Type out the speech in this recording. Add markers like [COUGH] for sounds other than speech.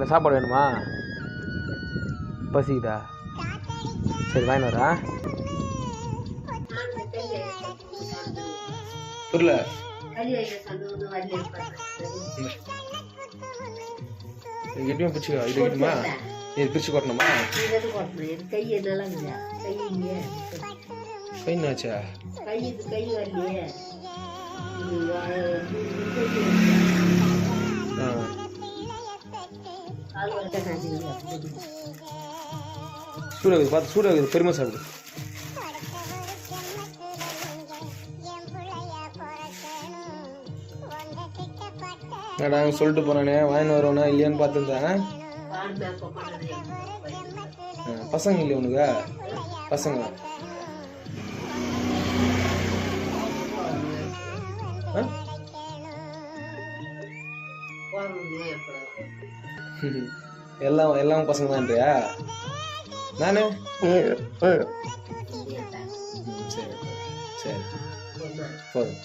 இந்த சாப்பாடு வேணுமா? பசிக்குதா? சரி வாங்கி வரா புரியல. எப்படியும் பிரிச்சு இது கிட்டுமா இது பிரிச்சு கொட்டணுமா? கை என்னாச்சா? கை கை வரலையே. சூடாகுது பார்த்து சூடாகுது பெருமை சாப்பிடு. நான் சொல்லிட்டு போனானே வாங்கின்னு வருவானா இல்லையான்னு பார்த்துருந்தேன் பசங்க இல்லையா உனக்கு? பசங்க ஆ? [LAUGHS] எல்லாம் எல்லாம் பசங்க தான்றியா நானு சரி சரி. போதும்.